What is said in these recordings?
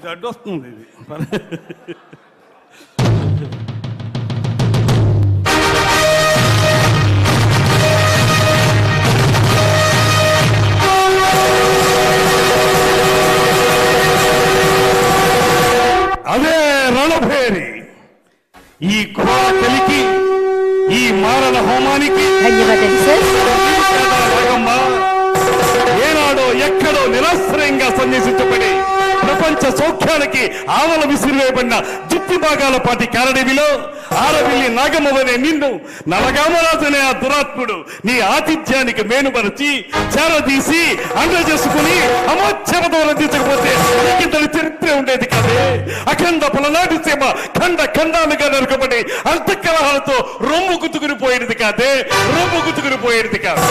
ఇది అడ్డు వస్తుంది ఇది. అదే రణభేరి. ఈ కలికి ఈ మారణ హోమానికి. ఏనాడో ఎక్కడో నిరాశ్రయంగా సన్యసించబడి ప్రపంచ సౌఖ్యానికి ఆవల విసిరివేయబడిన జుత్తి భాగాల పాటి కారడివిలో ఆరవిల్లి నాగమవనే నిన్ను నలగామరాజనే ఆ దురాత్ముడు నీ ఆతిథ్యానికి మేనుపరిచి చేరదీసి అండ చేసుకుని అమోచ్చమతో రందించకపోతే ఇంతటి చరిత్ర ఉండేది కాదే. అఖండ పలనాటి సీమ ఖండ ఖండాలుగా నరకబడి అంతఃకలహాలతో రొమ్ము గుతుకుని పోయేది కాదే. రొమ్ము గుతుకుని పోయేది కాదు.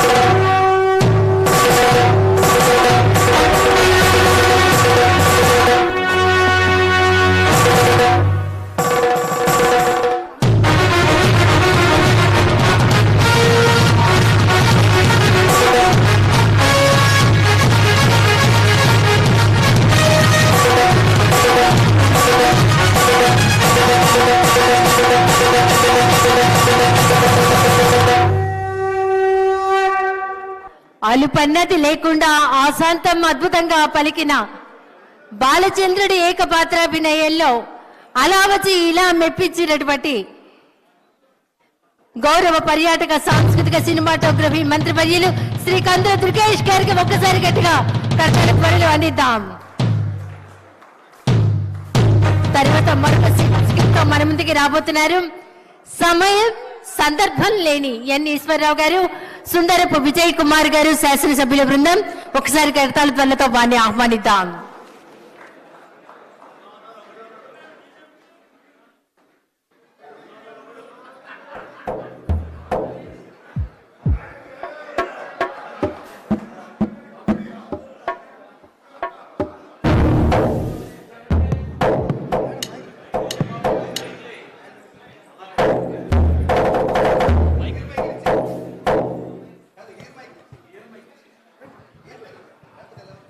అలుపన్నది లేకుండా ఆశాంతం అద్భుతంగా పలికిన బాలచంద్రుడి ఏకపాత్రాభినయంలో అలా వచ్చి ఇలా మెప్పించినటువంటి గౌరవ పర్యాటక సాంస్కృతిక సినిమాటోగ్రఫీ మంత్రివర్యులు శ్రీ కందుల దుర్గేష్ గారికి ఒక్కసారి గట్టిగా కర్తల పనులు అందిద్దాం. తర్వాత మరొక స్కిప్ మన ముందుకి రాబోతున్నారు. సమయం సందర్భం లేని ఎన్ ఈశ్వరరావు గారు సుందరపు విజయ్ కుమార్ గారు శాసనసభ్యుల బృందం. ఒకసారి కడతాల త్వరలతో వారిని ఆహ్వానిద్దాం.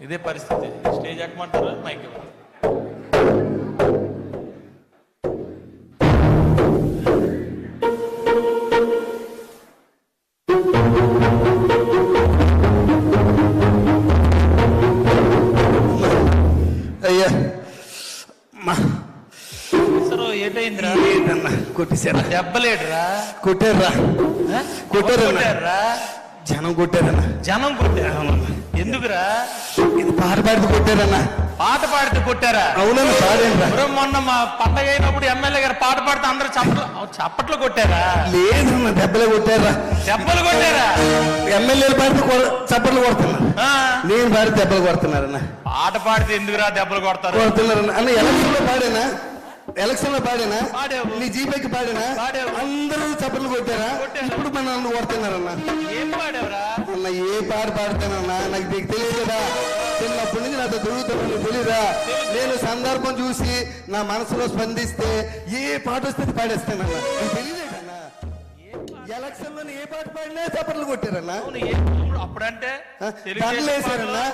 ఇదే పరిస్థితి. స్టేజ్ ఎక్కమంటారు మైక్ ఇవ్వండి. అయ్యా. సరే ఏంటైందిరా? ఏంటన్నా? కొట్టేశారా? దెబ్బలేడురా. కొట్టారా? కొట్టారురా? జనం కొట్టారన్నా? జనం కొట్టారు? ఎందుకురా? ఇది పాట పాడితే కొట్టారన్నా. పాట పాడితే కొట్టారా? అవునన్నా ఎవరో మొన్న మా పండగ అయినప్పుడు ఎమ్మెల్యే గారు పాట పాడితే అందరూ చప్పట్లు చప్పట్లు కొట్టారా? లేదన్నా దెబ్బలే కొట్టారా? దెబ్బలు కొట్టారా? ఎమ్మెల్యేలు పాడితే చప్పట్లు కొడుతున్నారు ఆ? నేను పాడితే దెబ్బలు కొడుతున్నారన్నా. పాట పాడితే ఎందుకురా దెబ్బలు కొడతారు? కొడుతున్నారన్నా. అన్న ఎలక్షన్లో పాడేనా? ఎలక్షన్లో పాడేనా? పాడావు. నీ జీపేకి పాడేనా? పాడావు. అందరూ చప్పట్లు కొట్టారా. ఇప్పుడు మన కొడుతున్నారన్నా. ఏం పాడావురా? పాట పాడతానన్నా నాకు నీకు తెలుసు కదా చిన్నప్పటి నుంచి నాతో తిరుగుతాను తెలీదా నేను సందర్భం చూసి నా మనసులో స్పందిస్తే ఏ పాట వస్తే పాడేస్తానన్నా. నీకు తెలియదేటన్నా? ఎలక్షన్లో ఏ పాట పాడినా చప్పట్లు కొట్టారన్నా? ఇప్పుడు అప్పుడంటే పాటలు,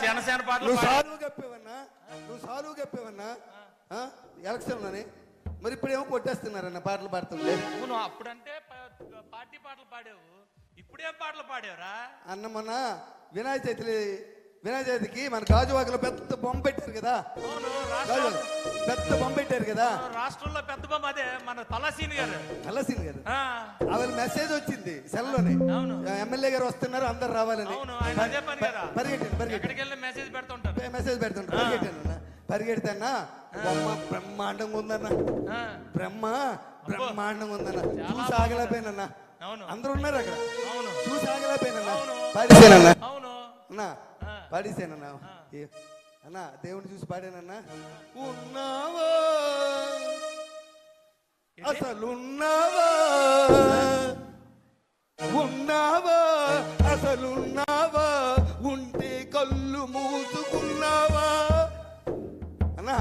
జనసేన పాటలు నువ్వు. సారువు కప్పేవన్నా నువ్వు సారువు కప్పేవన్నా? ఎలక్షన్లోని మరి ఇప్పుడేమో కొట్టేస్తున్నారన్న పాటలు పాడుతుంటే. అవును అప్పుడంటే పార్టీ పాటలు పాడావు. ఇప్పుడేం పాటలు పాడావురా? అన్న మొన్న వినాయక చవితి వినాయక చవితికి మన గాజువాకలో పెద్ద బొమ్మ పెట్టారు కదా. అవును పెద్ద బొమ్మ పెట్టారు కదా. రాష్ట్రంలో పెద్ద బొమ్మ అదే మన తలసీని గారు. కలసింది గారు. ఆ, ఆవిడ మెసేజ్ వచ్చింది సెల్లోనే. అవును. ఎమ్మెల్యే గారు వస్తున్నారు అందరు రావాలని. అవును ఆయన అదే పని కదా. పరిగెట్టండి పరిగెట్టండి. ఎక్కడికి వెళ్ళి మెసేజ్ పెడుతుంటారు? మెసేజ్ పెడుతుంటారు పరిగెట్టాను అన్న. పరిగెడితేనా బొమ్మ బ్రహ్మాండంగా ఉందన్న. ఆ, బ్రహ్మ బ్రహ్మాండంగా ఉందన్న. చూసి ఆగలేకపోయినన్న. అవును అందరూ ఉన్నారు అక్కడ. చూసి. పాడేసానన్న. అన్నా పాడేసానన్నా. అన్నా దేవుని చూసి పాడానన్నా. ఉన్నావా? అసలున్నావా? ఉన్నావా? అసలున్నావా? ఉంటే కళ్ళు మూసుకున్నావా? అన్నా.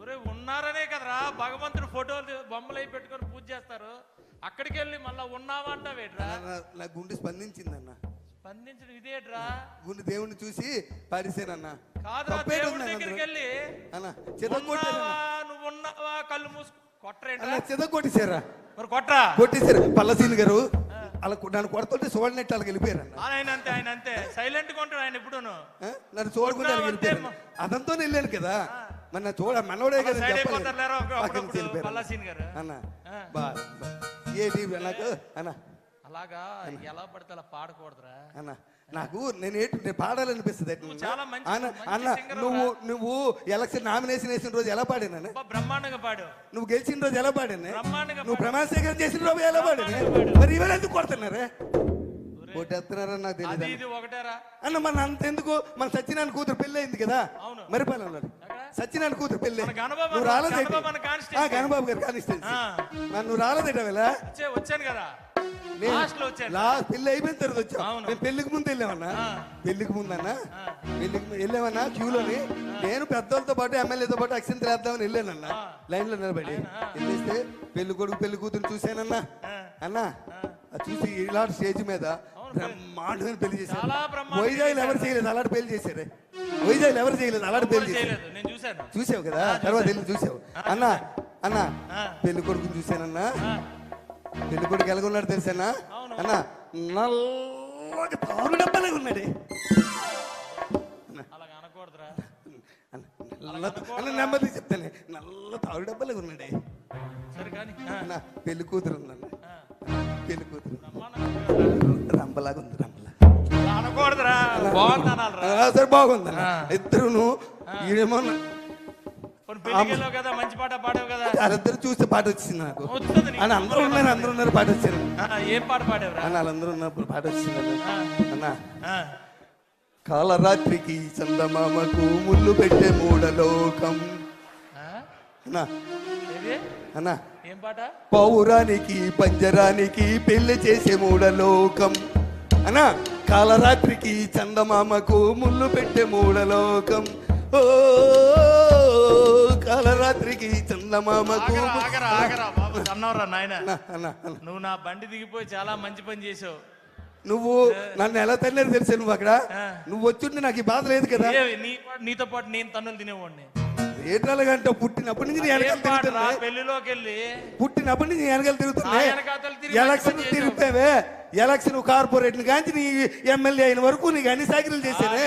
ఒరే ఉన్నారనే కదరా. భగవంతుడు ఫోటోలు బొమ్మలు అయి పెట్టుకొని పూజ చేస్తారు. అక్కడికి వెళ్ళి మళ్ళా ఉన్నావా అంటావేట్రా? నా- గుండె స్పందించిందన్న. స్పందించడం ఇదేట్రా? గుండు దేవుణ్ణి చూసి పాడేశానన్న కాదురా దేవుడి దగ్గరికి? వెళ్ళి అన్న నువ్వు ఉన్నావా కళ్ళు మూసు కొట్టరేంట్రా? అన్న చితగొట్టేశారా మరి కొట్రా కొట్టేశారు. పల్లసీని గారు అలా నన్ను కొడుతుంటే చూడనట్టు వాళ్ళకి వెళ్ళిపోయారన్న. ఆయన అంతే ఆయన అంతే. సైలెంట్గా ఉంటాడు ఆయన ఎప్పుడూను ఆ? నన్ను చూడకుండా వెళ్ళిపోయారు. అదంతో వెళ్ళాను కదా. మరి నా చూడ మనోడే కదా అన్న. బా నాకు? అన్న. అలాగా? ఎలా పడితే అలా పాడకూడదురా. అన్న నాకు నేను ఏంటి నేను పాడాలనిపిస్తుంది నువ్వు చాలా మంచి- అన్న నువ్వు నువ్వు ఎలక్షన్ నామినేషన్ వేసిన రోజు ఎలా పాడాను బ్రహ్మాండంగా పాడు. నువ్వు గెలిచిన రోజు ఎలా పాడాను? నువ్వు. ప్రమాణ స్వీకారం చేసిన రోజు ఎలా పాడాను. మరి ఇవాళ ఎందుకు కొడుతున్నారే? కొట్టేస్తున్నారని నాకు తెలియదు ఒకటేరా. అన్న మన అంత ఎందుకు? మన సత్యనారాయణ కూతురు పెళ్ళి అయింది కదా. మరి పనులు సత్యనారాయణ కూతురు గణబాబు నువ్వు అన్న- రాలేదేంటి? గణబాబు అన్న గారు కానిస్టెన్సీ నువ్వు రాలేదేట వచ్చే వచ్చాను కదా. పెళ్ళి అయిపోయిన తర్వాత వచ్చాం. మేము పెళ్ళికి ముందు వెళ్ళామన్నా. పెళ్ళికి ముందన్నా? పెళ్ళికి ము- వెళ్ళామన్నా? క్యూలోని? నేను పెద్దోళ్ళతో పాటు ఎమ్మెల్యేతో పాటు అక్షంతలు వేద్దామని వెళ్ళానన్నా. లైన్లో నిలబడి వెళ్ళేస్తే పెళ్ళి కొడుకు పెళ్ళి కూతురు చూశానన్నా. అన్నా చూసి ఇలాంటి స్టేజ్ మీద బ్రహ్మాండమైన పెళ్ళి చేశారు. చాలా ఎవరు చేయలేదు? అలాంటి పెళ్ళి చేశారే? వైజాగ్ ఎవరు చేయలేదు? అలాంటి పెళ్ళి చేశారు? చేయలేదు. నేను చూశాను. చూసావు కదా? తర్వాత వెళ్ళి చూసావు. అన్నా అన్నా పెళ్ళి కొడుకుని చూశానన్నా? పెళ్ళి కొడుకు ఎలాగున్నాడు తెలుసానా? అన్నా నల్లగా తారు డబ్బాలాగా ఉన్నాడే. అలాగ అనకూడదురా. అన్న, నల్ల అన్న నెమ్మది చెప్తానే. నల్ల తారు డబ్బాలాగా ఉన్నాడే. సరే కానీ ఆ, అన్న పెళ్ళి కూతురు ఉందన్న ఆ. పెళ్ళి కూతురు. బ్రహ్మాండంగా రంబలాగా ఉంది బాగుంది ఆ, సరే బాగుందన్న. ఇద్దరును ఈడేమో వాళ్ళిద్దరు చూస్తే పాట వచ్చింది నాకు. అని అందరూ ఉన్నారు అందరూ ఉన్నారు పాట వచ్చింది. ఏం పాట పాడావురా? అన్న వాళ్ళందరూ ఉన్నప్పుడు పాట వచ్చింది అన్న. కాలరాత్రికి చందమామకు ముళ్ళు పెట్టే మూడలోకం? అన్నా. అన్నా. ఏం పాట? పౌరానికి పంజరానికి పెళ్ళి చేసే మూడలోకం అన్నా? కాలరాత్రికి చందమామకు ముళ్ళు పెట్టే మూడలోకం ఓ కాలరాత్రికి చందమామకు ఆగరా ఆగరా ఆగరా బాబు అన్నవరా నాయన? అన్నా, అన్నా, అన్నా. నువ్వు నా బండి దిగిపోయి చాలా మంచి పని చేసావు. నువ్వు నన్ను ఎలా తల్లేదు తెలుసా నువ్వు అక్కడ? ఆ. నువ్వు వచ్చుంటే నాకు ఈ బాధ లేదు కదా. ఏ, నీ నీతో పాటు నేను తన్నులు తినేవాడిని. ఏటాలుగంటే పుట్టినప్పటి నుంచి వెనకాల ఏం తిరుగుతున్నా పెళ్ళిలోకి వెళ్ళి పుట్టినప్పటి నుంచి వెనకాల తిరుగుతున్నా ఎలక్షన్ తిరుగుతావే ఎలక్షన్ కార్పొరేట్ కాంచి నీ ఎమ్మెల్యే అయిన వరకు నీకు అన్ని సైకిల్ చేశానే.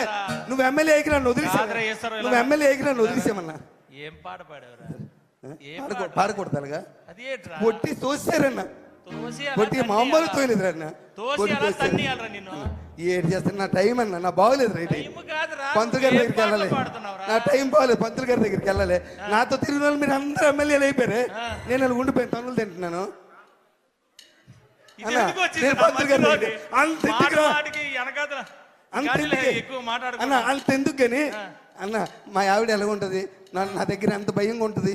నువ్వు ఎమ్మెల్యే ఎగిరి నన్ను ఈశ్వరు నువ్వు ఎమ్మెల్యే ఎగిరి నన్ను వదిలేసామన్నా? ఏం పాట పాడావురా? ఏం? పాడకూడదు అలాగా? అదేట్రా? పొట్టి తన్నియాలా? మామూలు నిన్ను? ఏడు చేస్తాను నా టైం అన్న నా బాగోలేదు రైట్ పంతులు గారి దగ్గరికి వెళ్ళాలి? నా టైం బాగలేదు పంతులు గారి దగ్గరికి వెళ్ళాలి. నాతో తిరిగిన వాళ్ళు మీరు అందరూ ఎమ్మెల్యేలు అయిపోయారు. నేను అలా ఉండిపోయాను తనులు తింటున్నాను. అంత ఎందుకే? కానీ? అన్న మా ఆవిడ ఎలా ఉంటది? నా దగ్గర ఎంత భయంగా ఉంటది?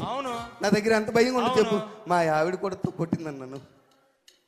నా దగ్గర ఎంత భయంగా ఉంటుంది చెప్పు. మా ఆవిడ కూడా కొట్టిందన్న నన్ను.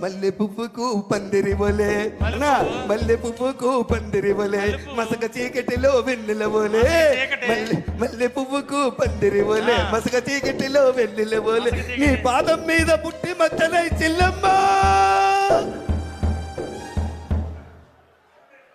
మల్లె పువ్వుకు పందిరి వలే. అన్న మల్లె పువ్వుకు పందిరి వలే. మసక చీకటిలో వెన్నెల వలే. మల్లె మల్లె పువ్వుకు పందిరి వలే. మసక చీకటిలో వెన్నెల వలే. నీ పాదం మీద పుట్టి మచ్చలై చిల్లమ్మ.